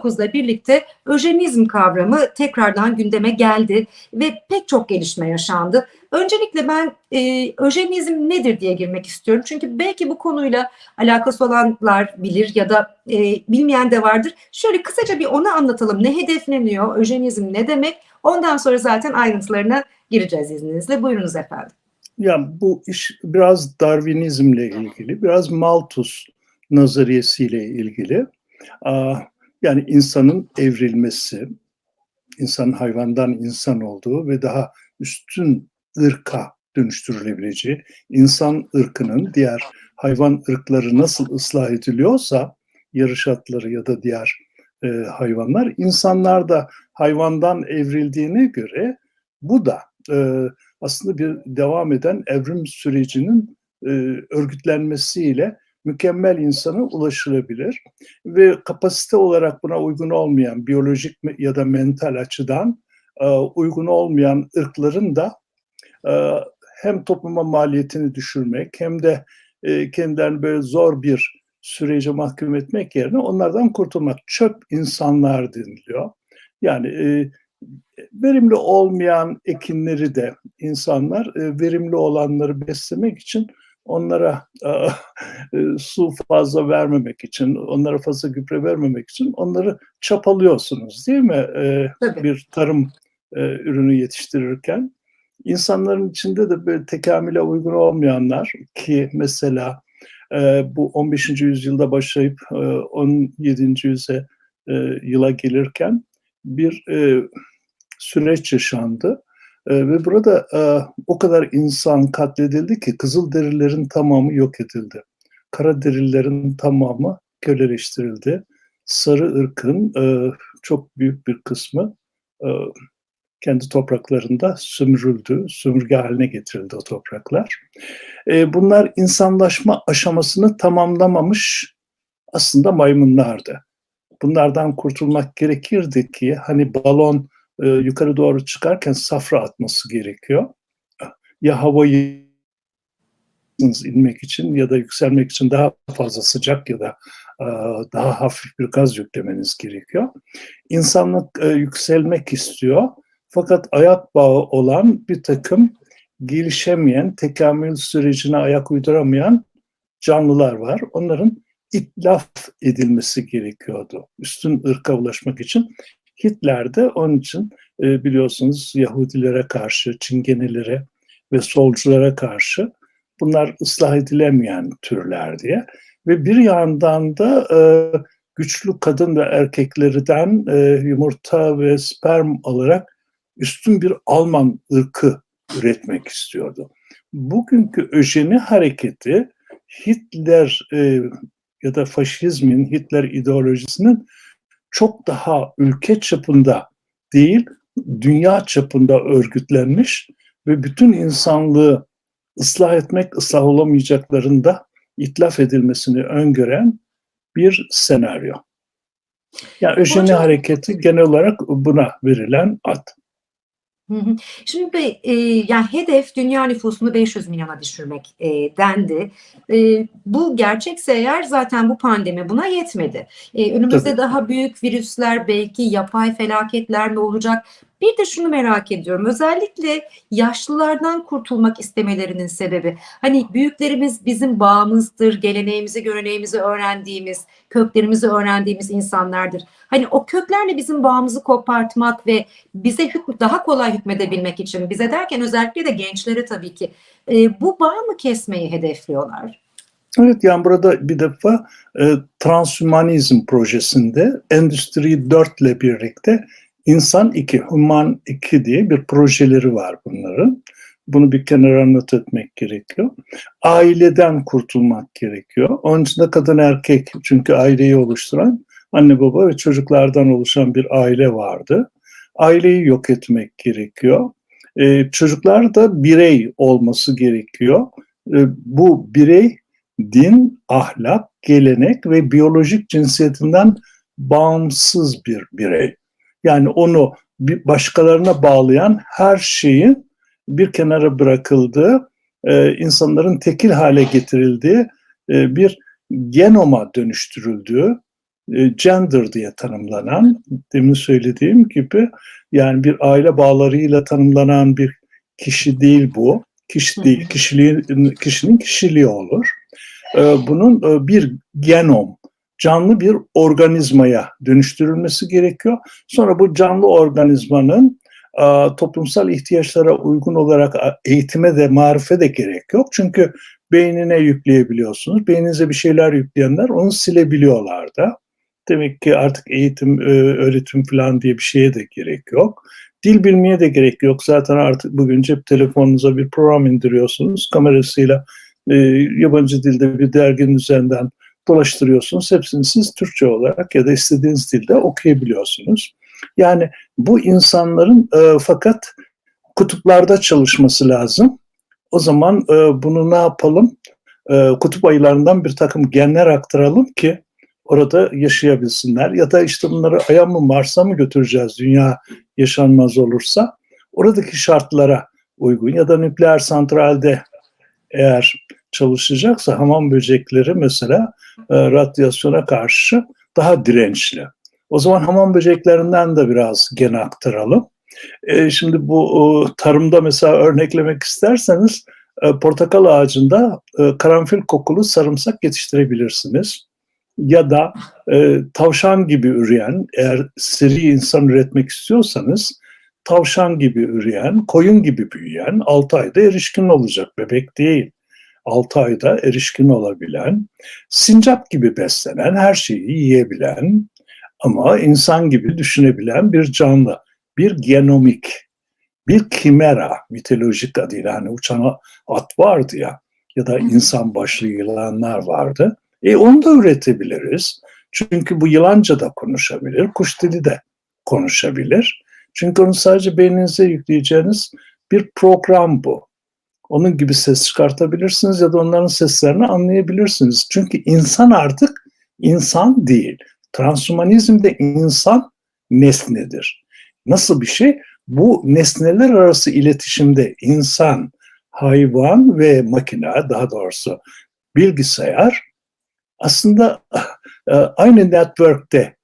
Covid-19'la birlikte öjenizm kavramı tekrardan gündeme geldi ve pek çok gelişme yaşandı. Öncelikle ben e, öjenizm nedir diye girmek istiyorum. Çünkü belki bu konuyla alakası olanlar bilir ya da e, bilmeyen de vardır. Şöyle kısaca bir onu anlatalım. Ne hedefleniyor? Öjenizm ne demek? Ondan sonra zaten ayrıntılarına gireceğiz izninizle. Buyurunuz efendim. Yani bu iş biraz Darwinizmle ilgili, biraz Malthus nazariyesiyle ilgili. Yani insanın evrilmesi, insan hayvandan insan olduğu ve daha üstün ırka dönüştürülebileceği, insan ırkının diğer hayvan ırkları nasıl ıslah ediliyorsa, yarış atları ya da diğer e, hayvanlar, insanlar da hayvandan evrildiğine göre bu da e, aslında bir devam eden evrim sürecinin e, örgütlenmesiyle mükemmel insana ulaşılabilir ve kapasite olarak buna uygun olmayan biyolojik ya da mental açıdan e, uygun olmayan ırkların da e, hem topluma maliyetini düşürmek hem de e, kendilerini böyle zor bir sürece mahkum etmek yerine onlardan kurtulmak. Çöp insanlar deniliyor. Yani verimli olmayan ekinleri de insanlar verimli olanları beslemek için onlara e, su fazla vermemek için, onlara fazla gübre vermemek için onları çapalıyorsunuz değil mi? E, bir tarım ürünü yetiştirirken. İnsanların içinde de böyle tekamüle uygun olmayanlar ki mesela bu 15. yüzyılda başlayıp 17. yüze yıla gelirken bir süreç yaşandı. E, ve burada e, o kadar insan katledildi ki Kızılderililerin tamamı yok edildi. Karaderililerin tamamı köleleştirildi. Sarı ırkın e, çok büyük bir kısmı e, kendi topraklarında sömürüldü, sömürge haline getirildi o topraklar. Bunlar insanlaşma aşamasını tamamlamamış aslında maymunlardı. Bunlardan kurtulmak gerekirdi ki hani balon e, yukarı doğru çıkarken safra atması gerekiyor. Ya havayı inmek için ya da yükselmek için daha fazla sıcak ya da e, daha hafif bir gaz yüklemeniz gerekiyor. İnsanlık e, yükselmek istiyor fakat ayak bağı olan bir takım gelişemeyen, tekamül sürecine ayak uyduramayan canlılar var. Onların itlaf edilmesi gerekiyordu üstün ırka ulaşmak için. Hitler de onun için e, biliyorsunuz Yahudilere karşı, Çingenelere ve solculara karşı bunlar ıslah edilemeyen türler diye ve bir yandan da e, güçlü kadın ve erkeklerden e, yumurta ve sperm alarak üstün bir Alman ırkı üretmek istiyordu. Bugünkü öjeni hareketi Hitler e, ya da faşizmin, Hitler ideolojisinin çok daha ülke çapında değil, dünya çapında örgütlenmiş ve bütün insanlığı ıslah etmek, ıslah olamayacaklarında itlaf edilmesini öngören bir senaryo. Yani öjeni hareketi genel olarak buna verilen ad. Şimdi e, yani hedef dünya nüfusunu 500 milyona düşürmek e, dendi. E, bu gerçekse eğer zaten bu pandemi buna yetmedi. E, önümüzde Tabii. daha büyük virüsler belki yapay felaketler mi olacak? Bir de şunu merak ediyorum. Özellikle yaşlılardan kurtulmak istemelerinin sebebi. Hani büyüklerimiz bizim bağımızdır, geleneğimizi, göreneğimizi öğrendiğimiz, köklerimizi öğrendiğimiz insanlardır. Hani o köklerle bizim bağımızı kopartmak ve bize daha kolay hükmedebilmek için bize derken özellikle de gençlere tabii ki e, bu bağ mı kesmeyi hedefliyorlar? Evet yani burada bir defa e, transhumanizm projesinde Endüstri 4 ile birlikte İnsan 2, Human 2 diye bir projeleri var bunların. Bunu bir kenara not etmek gerekiyor. Aileden kurtulmak gerekiyor. Onun için de kadın erkek çünkü aileyi oluşturan anne baba ve çocuklardan oluşan bir aile vardı. Aileyi yok etmek gerekiyor. Ee, çocuklar da birey olması gerekiyor. Ee, bu birey din, ahlak, gelenek ve biyolojik cinsiyetinden bağımsız bir birey. Yani onu başkalarına bağlayan her şeyin bir kenara bırakıldığı, e, insanların tekil hale getirildiği e, bir genoma dönüştürüldüğü e, gender diye tanımlanan, demin söylediğim gibi yani bir aile bağlarıyla tanımlanan bir kişi değil bu. Kişi değil, kişiliğin, kişinin kişiliği olur. E, bunun e, bir genom, canlı bir organizmaya dönüştürülmesi gerekiyor. Sonra bu canlı organizmanın toplumsal ihtiyaçlara uygun olarak eğitime de marife de gerek yok. Çünkü beynine yükleyebiliyorsunuz. Beyninize bir şeyler yükleyenler onu silebiliyorlar da. Demek ki artık eğitim, e, öğretim falan diye bir şeye de gerek yok. Dil bilmeye de gerek yok. Zaten artık bugün cep telefonunuza bir program indiriyorsunuz. Kamerasıyla e, yabancı dilde bir derginin üzerinden dolaştırıyorsunuz. Hepsini siz Türkçe olarak ya da istediğiniz dilde okuyabiliyorsunuz. Yani bu insanların e, fakat kutuplarda çalışması lazım. O zaman e, bunu ne yapalım? E, kutup ayılarından bir takım genler aktaralım ki orada yaşayabilsinler. Ya da işte bunları Ay'a mı Mars'a mı götüreceğiz dünya yaşanmaz olursa? Oradaki şartlara uygun ya da nükleer santralde eğer çalışacaksa hamam böcekleri mesela e, radyasyona karşı daha dirençli. O zaman hamam böceklerinden de biraz gen aktaralım. E, şimdi bu o, tarımda mesela örneklemek isterseniz e, portakal ağacında e, karanfil kokulu sarımsak yetiştirebilirsiniz. Ya da e, tavşan gibi üreyen, eğer seri insan üretmek istiyorsanız tavşan gibi üreyen, koyun gibi büyüyen 6 ayda erişkin olacak bebek değil. 6 ayda erişkin olabilen, sincap gibi beslenen, her şeyi yiyebilen ama insan gibi düşünebilen bir canlı, bir genomik, bir kimera, mitolojik adıyla hani uçan at vardı ya ya da insan başlı yılanlar vardı. E onu da üretebiliriz. Çünkü bu yılanca da konuşabilir, kuş dili de konuşabilir. Çünkü onu sadece beyninize yükleyeceğiniz bir program bu. Onun gibi ses çıkartabilirsiniz ya da onların seslerini anlayabilirsiniz. Çünkü insan artık insan değil. Transhumanizmde insan nesnedir. Nasıl bir şey? Bu nesneler arası iletişimde insan, hayvan ve makine, daha doğrusu bilgisayar aslında e, aynı network'te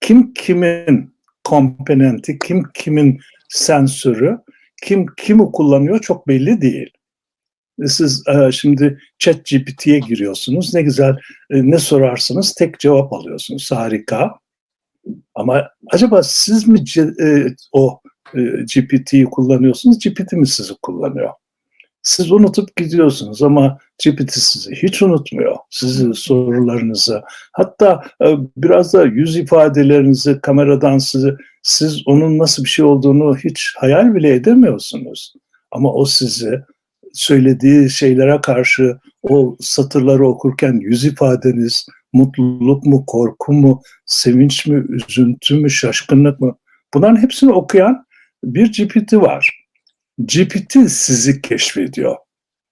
kim kimin komponenti, kim kimin sensörü, kim kimi kullanıyor çok belli değil. Siz e, şimdi chat GPT'ye giriyorsunuz. Ne güzel e, ne sorarsınız tek cevap alıyorsunuz. Harika. Ama acaba siz mi e, o e, GPT'yi kullanıyorsunuz? GPT mi sizi kullanıyor? Siz unutup gidiyorsunuz ama GPT sizi hiç unutmuyor. Sizi sorularınızı hatta e, biraz da yüz ifadelerinizi kameradan sizi siz onun nasıl bir şey olduğunu hiç hayal bile edemiyorsunuz. Ama o sizi söylediği şeylere karşı o satırları okurken yüz ifadeniz mutluluk mu, korku mu, sevinç mi, üzüntü mü, şaşkınlık mı? Bunların hepsini okuyan bir GPT var. GPT sizi keşfediyor.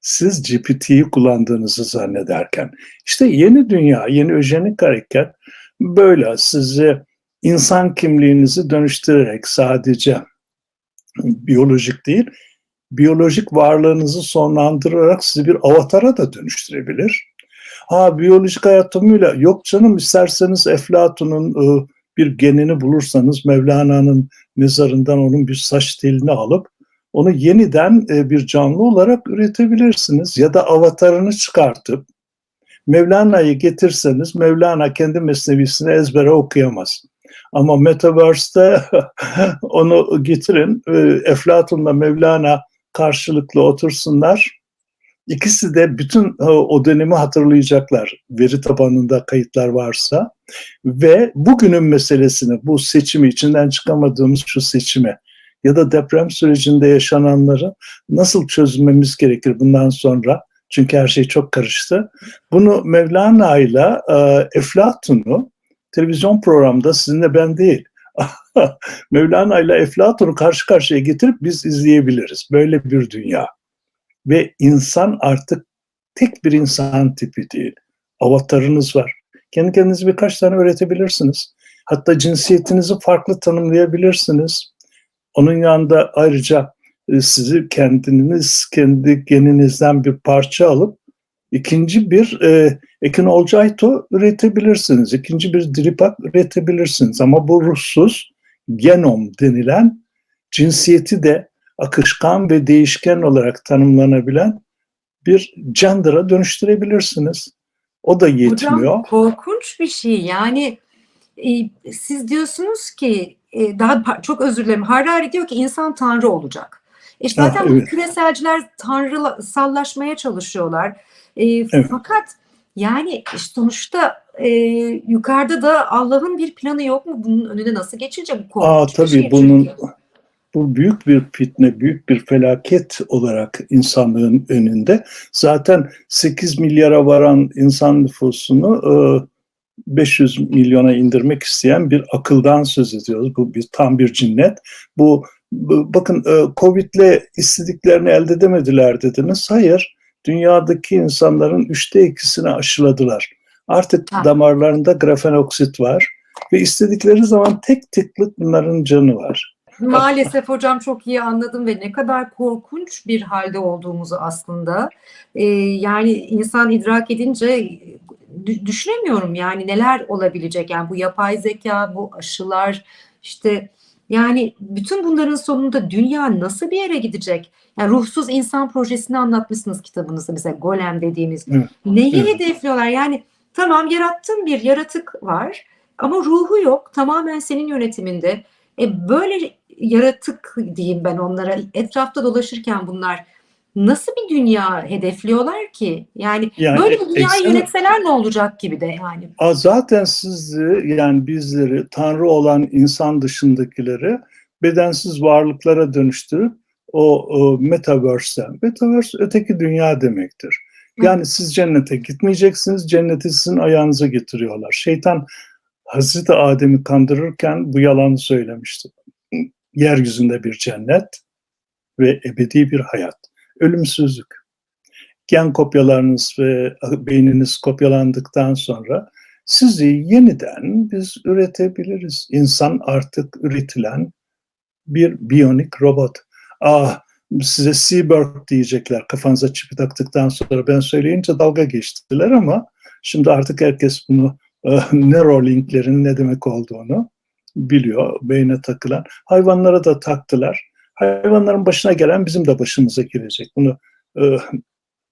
Siz GPT'yi kullandığınızı zannederken. İşte yeni dünya, yeni öjenik hareket böyle sizi insan kimliğinizi dönüştürerek sadece biyolojik değil, biyolojik varlığınızı sonlandırarak sizi bir avatara da dönüştürebilir. Ha biyolojik hayatımıyla yok canım isterseniz Eflatun'un ıı, bir genini bulursanız Mevlana'nın mezarından onun bir saç telini alıp onu yeniden e, bir canlı olarak üretebilirsiniz ya da avatarını çıkartıp Mevlana'yı getirseniz Mevlana kendi mesnevisini ezbere okuyamaz. Ama Metaverse'de onu getirin, e, Eflatun'la Mevlana karşılıklı otursunlar. İkisi de bütün o dönemi hatırlayacaklar veri tabanında kayıtlar varsa ve bugünün meselesini bu seçimi içinden çıkamadığımız şu seçimi ya da deprem sürecinde yaşananları nasıl çözmemiz gerekir bundan sonra? Çünkü her şey çok karıştı. Bunu Mevlana ile e, Eflatun'u televizyon programda sizinle ben değil Mevlana ile Eflatun'u karşı karşıya getirip biz izleyebiliriz. Böyle bir dünya. Ve insan artık tek bir insan tipi değil. Avatarınız var. Kendi kendinize birkaç tane öğretebilirsiniz. Hatta cinsiyetinizi farklı tanımlayabilirsiniz. Onun yanında ayrıca e, sizi kendiniz, kendi geninizden bir parça alıp İkinci bir e, Ekin Olcayto üretebilirsiniz. İkinci bir Diripak üretebilirsiniz. Ama bu ruhsuz genom denilen cinsiyeti de akışkan ve değişken olarak tanımlanabilen bir gender'a dönüştürebilirsiniz. O da yetmiyor. Hocam korkunç bir şey. Yani e, siz diyorsunuz ki e, daha çok özür dilerim. Harari diyor ki insan tanrı olacak. E zaten bu evet. küreselciler tanrısallaşmaya çalışıyorlar. E, Fakat yani sonuçta e, yukarıda da Allah'ın bir planı yok mu? Bunun önüne nasıl geçilecek? Bu Aa bir tabii şey bunun çünkü. bu büyük bir fitne, büyük bir felaket olarak insanlığın önünde. Zaten 8 milyara varan insan nüfusunu e, 500 milyona indirmek isteyen bir akıldan söz ediyoruz. Bu bir tam bir cinnet. Bu, bu- bakın e, Covid'le istediklerini elde edemediler dediniz. Hayır. Dünyadaki insanların üçte ikisini aşıladılar. Artık Ha. damarlarında grafenoksit var ve istedikleri zaman tek tıklık bunların canı var. Maalesef hocam çok iyi anladım ve ne kadar korkunç bir halde olduğumuzu aslında e, yani insan idrak edince dü- düşünemiyorum yani neler olabilecek yani bu yapay zeka, bu aşılar işte yani bütün bunların sonunda dünya nasıl bir yere gidecek? Yani ruhsuz insan projesini anlatmışsınız kitabınızda mesela Golem dediğimiz. Evet. Neyi Evet. hedefliyorlar? Yani tamam yarattığın bir yaratık var ama ruhu yok. Tamamen senin yönetiminde. E böyle yaratık diyeyim ben onlara etrafta dolaşırken bunlar nasıl bir dünya hedefliyorlar ki? Yani, Yani böyle bir dünyayı eksene- yönetseler ne olacak gibi de yani. Aa, zaten sizi yani bizleri Tanrı olan insan dışındakileri bedensiz varlıklara dönüştürüp o, o metaverse'ten. Metaverse öteki dünya demektir. Yani siz cennete gitmeyeceksiniz, cenneti sizin ayağınıza getiriyorlar. Şeytan Hazreti Adem'i kandırırken bu yalanı söylemişti. Yeryüzünde bir cennet ve ebedi bir hayat. Ölümsüzlük. Gen kopyalarınız ve beyniniz kopyalandıktan sonra sizi yeniden biz üretebiliriz. İnsan artık üretilen bir biyonik robot. Ah size cyborg diyecekler kafanıza çipi taktıktan sonra ben söyleyince dalga geçtiler ama şimdi artık herkes bunu e, Neuralink'lerin ne demek olduğunu biliyor beyne takılan. Hayvanlara da taktılar. Hayvanların başına gelen bizim de başımıza gelecek. Bunu e,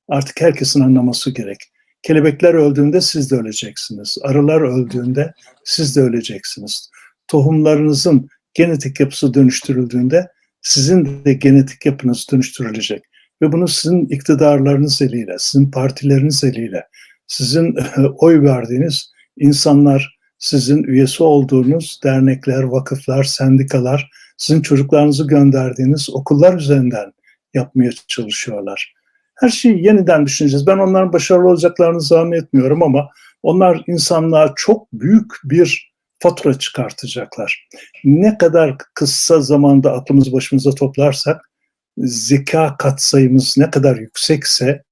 artık herkesin anlaması gerek. Kelebekler öldüğünde siz de öleceksiniz. Arılar öldüğünde siz de öleceksiniz. Tohumlarınızın genetik yapısı dönüştürüldüğünde sizin de genetik yapınız dönüştürülecek. Ve bunu sizin iktidarlarınız eliyle, sizin partileriniz eliyle, sizin oy verdiğiniz insanlar, sizin üyesi olduğunuz dernekler, vakıflar, sendikalar, sizin çocuklarınızı gönderdiğiniz okullar üzerinden yapmaya çalışıyorlar. Her şeyi yeniden düşüneceğiz. Ben onların başarılı olacaklarını zannetmiyorum ama onlar insanlığa çok büyük bir fatura çıkartacaklar. Ne kadar kısa zamanda aklımızı başımıza toplarsak, zeka katsayımız ne kadar yüksekse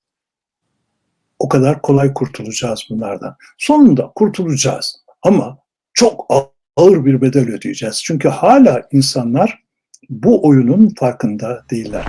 o kadar kolay kurtulacağız bunlardan. Sonunda kurtulacağız ama çok ağır bir bedel ödeyeceğiz. Çünkü hala insanlar bu oyunun farkında değiller.